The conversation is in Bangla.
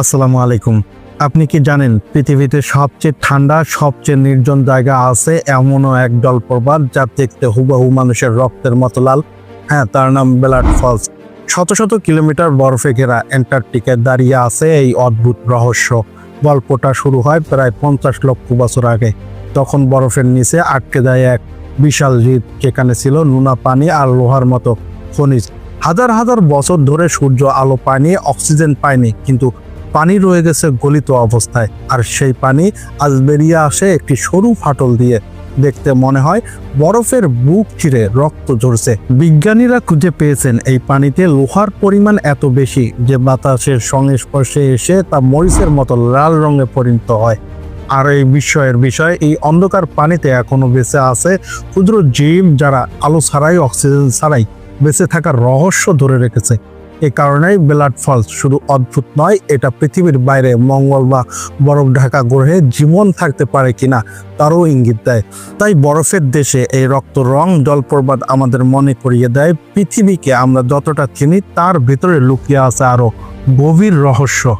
আসসালামু আলাইকুম। আপনি কি জানেন পৃথিবীতে সবচেয়ে ঠান্ডা, সবচেয়ে নির্জন জায়গা আছে এমনও এক জলপ্রপাত যা দেখতে হুবহু মানুষের রক্তের মতো লাল? হ্যাঁ তার নাম বেলাট ফলস। শত শত কিলোমিটার বরফে ঘেরা অ্যান্টার্কটিকায় দাঁড়িয়ে আছে এই অদ্ভুত রহস্য। গল্পটা শুরু হয় প্রায় পঞ্চাশ লক্ষ বছর আগে। তখন বরফের নিচে আটকে যায় এক বিশাল হ্রদ, যেখানে ছিল নোনা পানি আর লোহার মতো খনিজ। হাজার হাজার বছর ধরে সূর্য আলো পায়নি, অক্সিজেন পায়নি, কিন্তু পানি রয়ে গেছে গলিত অবস্থায়। আর সেই পানি আজ বেরিয়ে আসে একটি সরু ফাটল দিয়ে। দেখতে মনে হয় বরফের বুক চিরে রক্ত ঝরছে। বিজ্ঞানীরা খুঁজে পেয়েছেন এই পানিতে লোহার পরিমাণ এত বেশি যে বাতাসের সংস্পর্শে এসে তা মরিচের মতো লাল রঙে পরিণত হয়। আর এই বিস্ময়ের বিষয়, এই অন্ধকার পানিতে এখনও বেঁচে আছে ক্ষুদ্র জীব যারা আলো ছাড়াই, অক্সিজেন ছাড়াই বেঁচে থাকার রহস্য ধরে রেখেছে। এ কারণেই বেলাট ফলস শুধু অদ্ভুত নয়, এটা পৃথিবীর বাইরে মঙ্গল বা বরফ ঢাকা গ্রহে জীবন থাকতে পারে কিনা তারও ইঙ্গিত দেয়। তাই বরফের দেশে এই রক্ত রং জলপ্রবাদ আমাদের মনে করিয়ে দেয়। পৃথিবীকে আমরা যতটা চিনি, তার ভিতরে লুকিয়ে আছে আরও গভীর রহস্য।